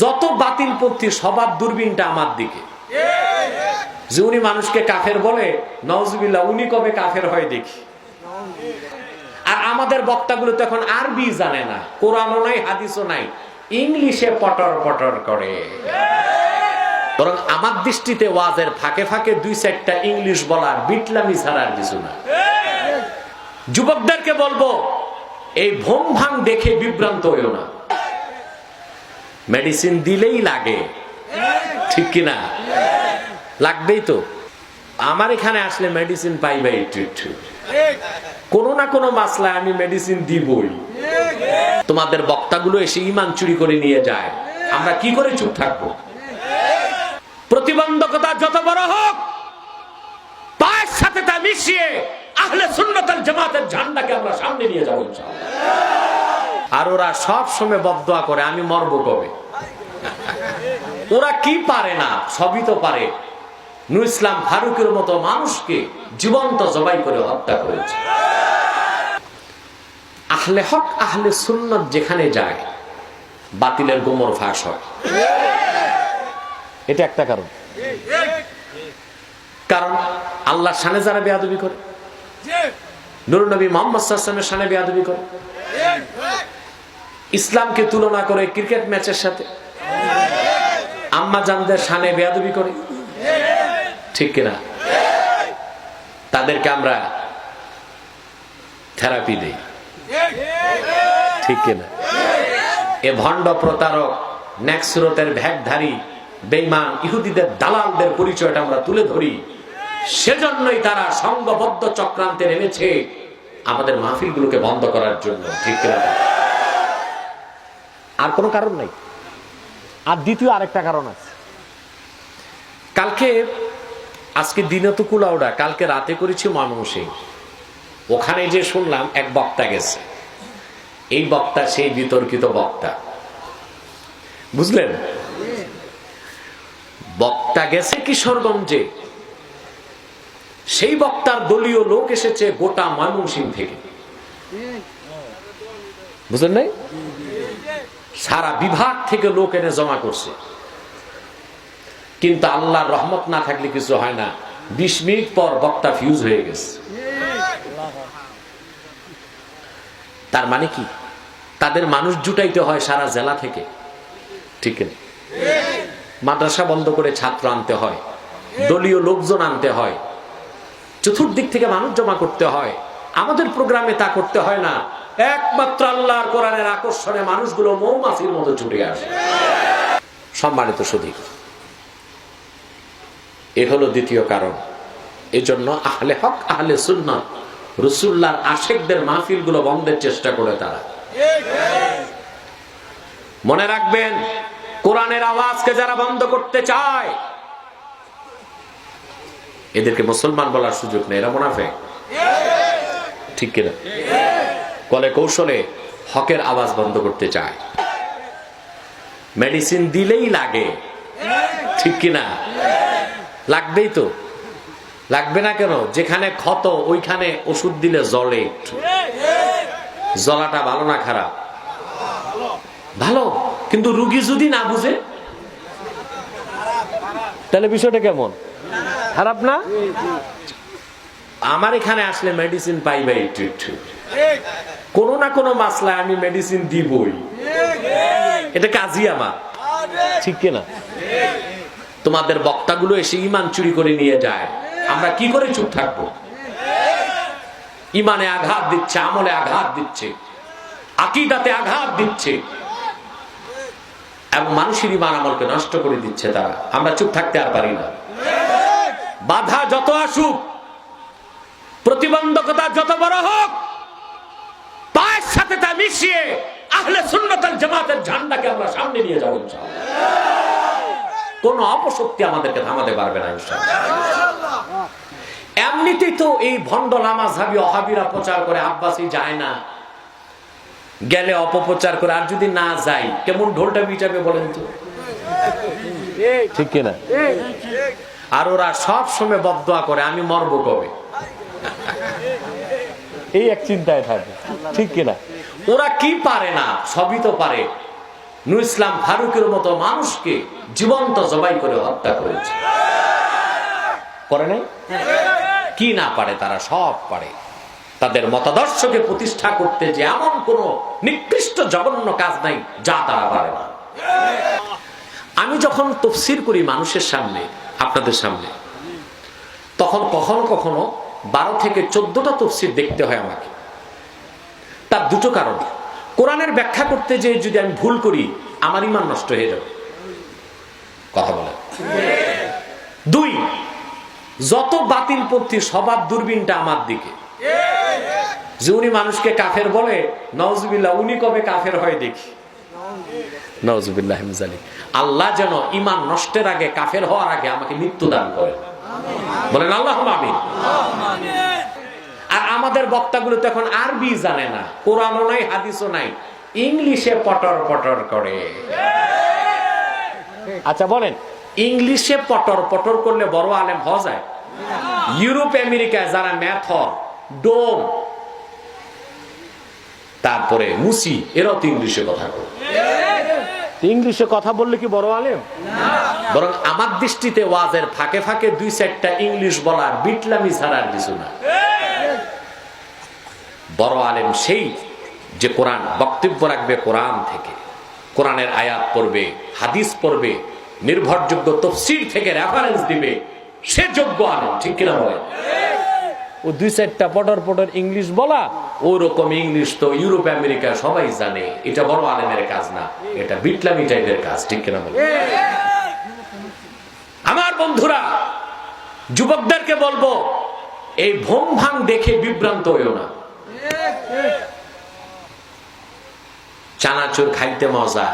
যত বাতিল পন্থী, সবার দূরবীনটা আমার দিকে। যে উনি মানুষকে কাফের বলে, নওজুবিল্লাহ, উনি কবে কাফের হয় দেখি। আর আমাদের বক্তাগুলো তো এখন আরবি জানে না, কোরআনও নাই, হাদিসও নাই, ইংলিশে পটর পটর করে। বরং আমার দৃষ্টিতে ওয়াজের ফাঁকে ফাঁকে দুই চারটা ইংলিশ বলার বিটলামি ছাড়ার কিছু না। যুবকদেরকে বলব, এই ভোম ভাং দেখে বিভ্রান্ত হইও না। মেডিসিন দিলেই লাগে। ঠিক কিনা? লাগবেই তো। আমার এখানে আসলে মেডিসিন পাইবে একটু একটু। কোনো না কোনো মাসলায় আমি মেডিসিন দিবই। তোমাদের বক্তাগুলো এসে ইমান চুরি করে নিয়ে যায়। আমরা কি করে চুপ থাকব? প্রতিবন্ধকতা যত বড় হোক, পায়ের সাথে তা মিশিয়ে আহলে সুন্নতের জামাতের ঝান্ডাকে আমরা সামনে নিয়ে যাব। আর ওরা সব সময় বদয়া করে, আমি মরব কবে? ওরা কি পারে না? সবই তো পারে। নু ইসলাম ফারুকের মতো মানুষকে জীবন্ত জবাই করে হত্যা করেছে। আহলে হক, আহলে সুন্নত যেখানে যায়, বাতিলের গোমর ফাঁস হয়। এটা একটা কারণ। কারণ আল্লাহর সানে যারা বেয়াদবি করে নুর নবী মোহাম্মদ সানে বেয়াদবি করে। ইসলামকে তুলনা করে ক্রিকেট ম্যাচের সাথে। আম্মা জানদের সানে বেয়াদবি করে। ঠিক কিনা? তাদেরকে আমরা থেরাপি দেই। ঠিক কিনা? এ ভণ্ড প্রতারক ন্যাক্সুরতের ভ্যাগধারী বেইমান ইহুদিদের দালালদের পরিচয়টা আমরা তুলে ধরি। সেজন্যই তারা সংঘবদ্ধ চক্রান্তে নেমেছে আমাদের মাহফিলগুলোকে বন্ধ করার জন্য। ঠিক কিনা? আর কোনো কারণ নাই। আর দ্বিতীয় আরেকটা কারণ আছে। কালকে, আজকে দিনে তো কালকে রাতে করেছি ময়মনসিং ওখানে যে শুনলাম এক বক্তা গেছে। এই বক্তা সেই বিতর্কিত বক্তা। বুঝলেন? বক্তা গেছে কিশোরগঞ্জে। সেই বক্তার দলীয় লোক এসেছে গোটা ময়মনসিং থেকে। বুঝলেন নাই? সারা বিভাগ থেকে লোক এনে জমা করছে। কিন্তু আল্লাহর রহমত না থাকলে কিছু হয় না। বিশ মিনিট পর বক্তা ফিউজ হয়ে গেছে। তার মানে কি? তাদের মানুষ জুটাইতে হয় সারা জেলা থেকে। ঠিক মাদ্রাসা বন্ধ করে ছাত্র আনতে হয়। দলীয় লোকজন আনতে হয়। চতুর্দিক থেকে মানুষ জমা করতে হয়। আমাদের প্রোগ্রামে তা করতে হয় না। একমাত্র আল্লাহর কোরআনের আকর্ষণে মানুষগুলো মৌমাছির মতো ছুটে আসে। সম্মানিত সুদীপ এ হলো দ্বিতীয় কারণ। এজন্য আহলে হক, আহলে সুন্নাত রসুল্লার আশেকদের মাহফিলগুলো বন্ধের চেষ্টা করে তারা। মনে রাখবেন, কোরআনের আওয়াজকে যারা বন্ধ করতে চায়, এদেরকে মুসলমান বলার সুযোগ নেই। এরা মনে মুনাফে ঠিক কিনা? কলে কৌশলে হকের আওয়াজ বন্ধ করতে চায়। মেডিসিন দিলেই লাগে। ঠিক কিনা লাগবেই তো। লাগবে না কেন? যেখানে ক্ষত, ওইখানে ওষুধ দিলে জলে জলাটা ভালো না খারাপ? ভালো। কিন্তু রুগী যদি না বুঝে? তাহলে বিষয়টা কেমন? খারাপ না? আমার এখানে আসলে মেডিসিন পাইবে একটু একটু। কোনো না কোনো মাসলায় আমি মেডিসিন দিবই। এটা কাজই আমার। ঠিক কিনা তোমাদের বক্তাগুলো এসে ইমান চুরি করে নিয়ে যায়। আমরা কি করে চুপ থাকব? ইমানে আঘাত দিচ্ছে, আমলে আঘাত দিচ্ছে, আকিদাতে আঘাত দিচ্ছে। এবং মানুষের ইমান আমলকে নষ্ট করে দিচ্ছে তারা। আমরা চুপ থাকতে আর পারি না। বাধা যত আসুক, প্রতিবন্ধকতা যত বড় হোক পায়ের সাথে তা মিশিয়ে আহলে সুন্নতাল জামাতের ঝান্ডাকে আমরা সামনে নিয়ে যাব। কোনো অপশক্তি আমাদেরকে থামাতে পারবে না এমনিতেই তো এই ভণ্ড লামাঝাবি অহাবিরা প্রচার করে আব্বাসি যায় না। গেলে অপপ্রচার করে আর যদি না যাই কেমন ঢোলটা বিটাবে বলেন তো? ঠিক কিনা? আর ওরা সব সময় বদয়া করে আমি মরবো কবে? এই এক চিন্তায় থাকে ঠিক কিনা? ওরা কি পারে না? সবই তো পারে। নু ইসলাম ফারুকের মতো মানুষকে জীবন্ত জবাই করে হত্যা করেছে। করে নাই? কি না পারে, তারা সব পারে। তাদের মতাদর্শকে প্রতিষ্ঠা করতে যে এমন কোন নিকৃষ্ট জঘন্য কাজ নাই, যা তারা পারে না। আমি যখন তফসির করি মানুষের সামনে, আপনাদের সামনে, তখন কখনো কখনো বারো থেকে চোদ্দটা তফসির দেখতে হয় আমাকে। তার দুটো কারণ। কোরআনের ব্যাখ্যা করতে যে যদি আমি ভুল করি, আমার ইমান নষ্ট হয়ে যাবে। কথা বলে দুই, যত বাতিল পন্থী স্বভাব দূরবীনটা আমার দিকে। যে উনি মানুষকে কাফের বলে, নওজুবিল্লাহ, উনি কবে কাফের হয় দেখি। আল্লাহ যেন ইমান নষ্টের আগে, কাফের হওয়ার আগে আমাকে মৃত্যু দান করে। বলেন আল্লাহ আর আমাদের বক্তাগুলো তো এখন আরবি জানে না, কোরআনও নাই, হাদিসও নাই, ইংলিশে পটর পটর করে। আচ্ছা বলেন, ইংলিশে পটর পটর করলে বড় আলেম হওয়া যায়? ইউরোপ, আমেরিকায় যারা ম্যাথর, ডোম, তারপরে মুসি, এরাও তো ইংলিশে কথা বলে। ইংলিশে কথা বললে কি বড় আলেম? বরং আমার দৃষ্টিতে ওয়াজের ফাঁকে ফাঁকে দুই চারটা ইংলিশ বলা বিটলামি ছাড়া আর কিছু না। বড় আলেম সেই যে কোরআন, বক্তব্য রাখবে কোরআন থেকে। কোরআনের আয়াত পড়বে, হাদিস পড়বে, নির্ভরযোগ্য তফসির থেকে রেফারেন্স দিবে, সে যোগ্য আলেম, ঠিক কিনা বলে ও দুই চারটা পটর পটর ইংলিশ বলা, ওরকম ইংলিশ তো ইউরোপ, আমেরিকা সবাই জানে। এটা বড় আলেমের কাজ না, এটা বিটলামি টাইপের কাজ, ঠিক কিনা বলে আমার বন্ধুরা, যুবকদেরকে বলব, এই ভোম ভাং দেখে বিভ্রান্ত হইও না। চানাচুর খাইতে মজা,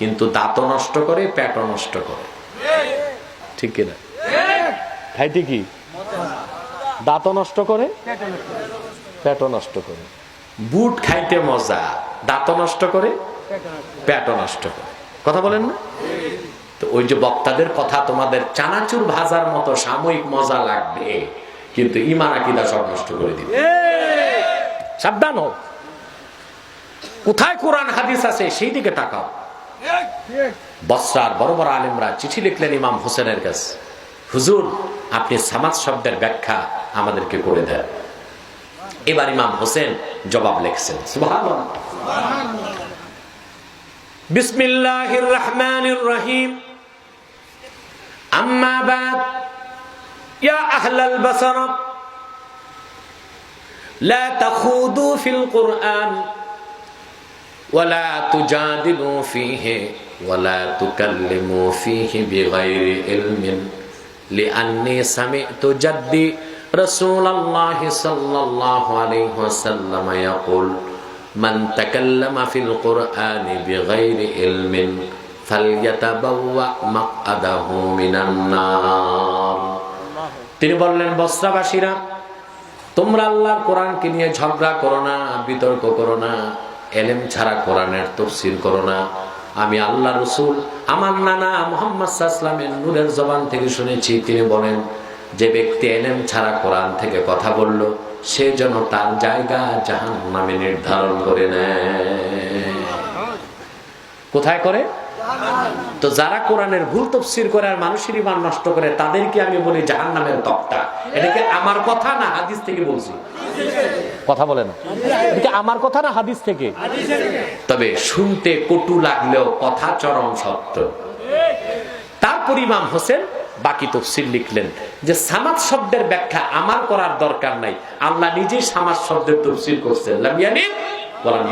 কিন্তু দাঁত নষ্ট করে পেট নষ্ট করে। ঠিক কিনা খাইতে কি? দাঁত নষ্ট করে পেট নষ্ট করে। বুট খাইতে মজা দাঁত নষ্ট করে পেট নষ্ট করে। কথা বলেন না? তো ওই যে বক্তাদের কথা, তোমাদের চানাচুর ভাজার মতো সাময়িক মজা লাগবে, কিন্তু ইমান, আকিদা সব নষ্ট করে দিবে। সাবধান হোক কোথায় কোরআন, হাদিস আছে সেই দিকে তাকাও। বসরার বড় বড় আলিমরা চিঠি লিখলেন ইমাম হোসেনের কাছে। হুজুর, আপনি সামাজ শব্দের ব্যাখ্যা আমাদেরকে করে দেন। এবার ইমাম হোসেন জবাব লিখছেন। সুবহানাল্লাহ। বিসমিল্লাহির রহমানির রহিম আম্মা বাদ। ইয়া আহলাল বাসরা। لا تخوضوا في القرآن ولا تجادلوا فيه ولا تكلموا فيه بغير علم لأني سمعت جدي رسول الله صلى الله عليه وسلم يقول من تكلم في القرآن بغير علم فليتبوأ مقعده من النار তিনি বললেন বস্ত্রাবাসীরা তোমরা আল্লাহর কোরআনকে নিয়ে ঝগড়া করো না, বিতর্ক করো না, এলেম ছাড়া কোরআনের তফসিল করো না। আমি আল্লাহ রসুল, আমার নানা মোহাম্মদ সাল্লামের নূরের জবান থেকে শুনেছি, তিনি বলেন, যে ব্যক্তি এলেম ছাড়া কোরআন থেকে কথা বলল, সে যেন তার জায়গা জাহান নামে নির্ধারণ করে নেয়। কোথায় করে? তো যারা কোরআনের ভুল তফসির করে আর মানুষের ইমান নষ্ট করে, তাদেরকে আমি বলি জাহান নামের এটাকে আমার কথা না হাদিস থেকে বলছি? কথা বলে না। আমার কথা না হাদিস থেকে? তবে শুনতে কটু লাগলেও কথা চরম সত্য। তারপর ইমাম হোসেন বাকি তফসিল লিখলেন যে সামাজ শব্দের ব্যাখ্যা আমার করার দরকার নাই। আল্লাহ নিজেই সামাজ শব্দের তফসিল করছেন।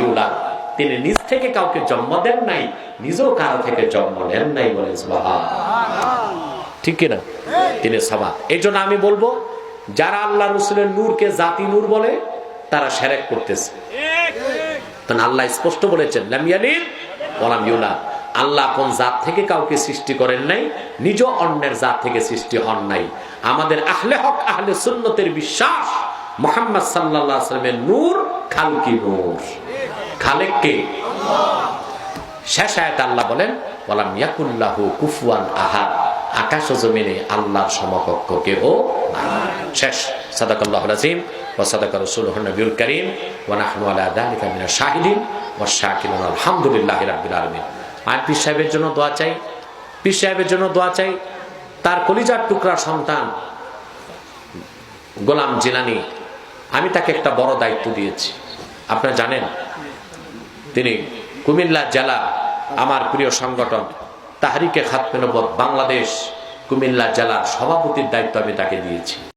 ইউলা তিনি নিজ থেকে কাউকে জন্ম দেন নাই, নিজেও কারও থেকে জন্ম নেন নাই বলে ঠিক কিনা? তিনি সভা এই আমি বলব, যারা আল্লাহ রসুলের নূরকে জাতি নূর বলে, তারা সেরেক করতেছে। আল্লাহ স্পষ্ট বলেছেন আল্লাহ কোন জাত থেকে কাউকে সৃষ্টি করেন নাই নিজ অন্যের জাত থেকে সৃষ্টি হন নাই। আমাদের আহলে হক, আহলে সুন্নতের বিশ্বাস মোহাম্মদ সাল্লামের নূর খালকি নূর। খালেককে শেষ আয়াত আল্লাহ বলেন বলাম ইয়াকুল্লাহু কুফুয়ান আহাদ। আকাশ ও জমিনে আল্লাহর সমকক্ষ কেউ শেষ। সাদাকাল্লাহ আজিম ওয়া সাদাকা রাসূলুহু নবিউল কারীম ওয়া নাহনু আলা যালিকা মিনাশ শাহিদিন ওয়াশ শাকিরিন আলহামদুলিল্লাহি রাব্বিল আলামিন। আর পীর সাহেবের জন্য দোয়া চাই। পীর সাহেবের জন্য দোয়া চাই। তার কলিজার টুকরা সন্তান গোলাম জিলানি, আমি তাকে একটা বড় দায়িত্ব দিয়েছি। আপনারা জানেন তিনি, কুমিল্লা জেলা, আমার প্রিয় সংগঠন, তাহারিকে খাতমেনবত বাংলাদেশ, কুমিল্লা জেলার সভাপতির দায়িত্ব আমি তাকে দিয়েছি।